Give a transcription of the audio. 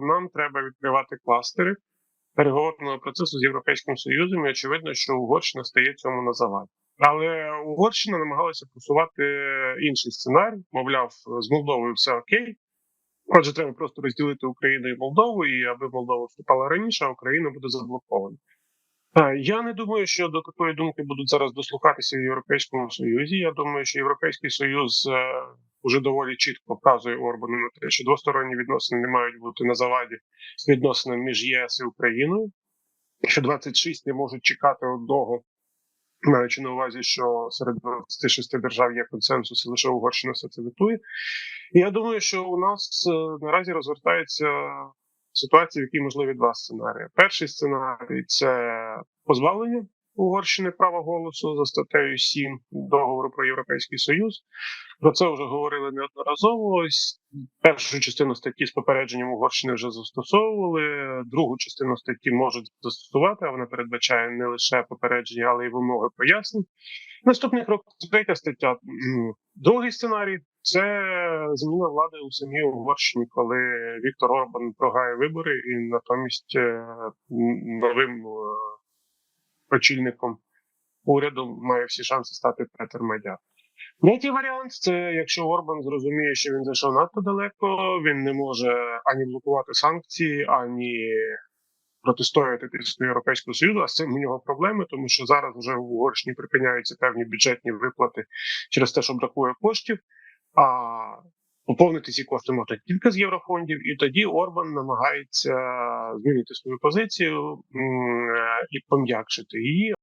нам треба відкривати кластери переговорного процесу з Європейським Союзом, і очевидно, що Угорщина стає цьому на заваді. Але Угорщина намагалася просувати інший сценарій. Мовляв, з Молдовою все окей. Отже, треба просто розділити Україну і Молдову, і аби Молдова вступала раніше, а Україна буде заблокована. Е, Я не думаю, що до такої думки будуть зараз дослухатися в Європейському Союзі. Я думаю, що Європейський Союз е, вже доволі чітко вказує Орбану на те, що двосторонні відносини не мають бути на заваді відносинам між єС і Україною, що 26 не можуть чекати одного, маючи на увазі, що серед 26 держав є консенсус, і лише Угорщина все це витує. Я думаю, що у нас е, наразі розгортається ситуація, в якій можливі два сценарії. Перший сценарій це позбавлення Угорщини права голосу за статтею 7 договору про Європейський Союз. Про це вже говорили неодноразово. Ось першу частину статті з попередженням Угорщини вже застосовували. Другу частину статті можуть застосувати, а вона передбачає не лише попередження, але й вимоги пояснень. Наступний крок третя стаття. Другий сценарій це зміна влади у самій Угорщині, коли Віктор Орбан програє вибори, і натомість е, новим е, очільником уряду має всі шанси стати Петер. Третій варіант це якщо Орбан зрозуміє, що він зайшов надто далеко, він не може ані блокувати санкції, ані протистояти тиску Європейського Союзу, а з цим у нього проблеми, тому що зараз вже в Угорщині припиняються певні бюджетні виплати через те, що бракує коштів. А поповнити ці кошти можна тільки з єврофондів, і тоді Орбан намагається змінити свою позицію е, і пом'якшити її.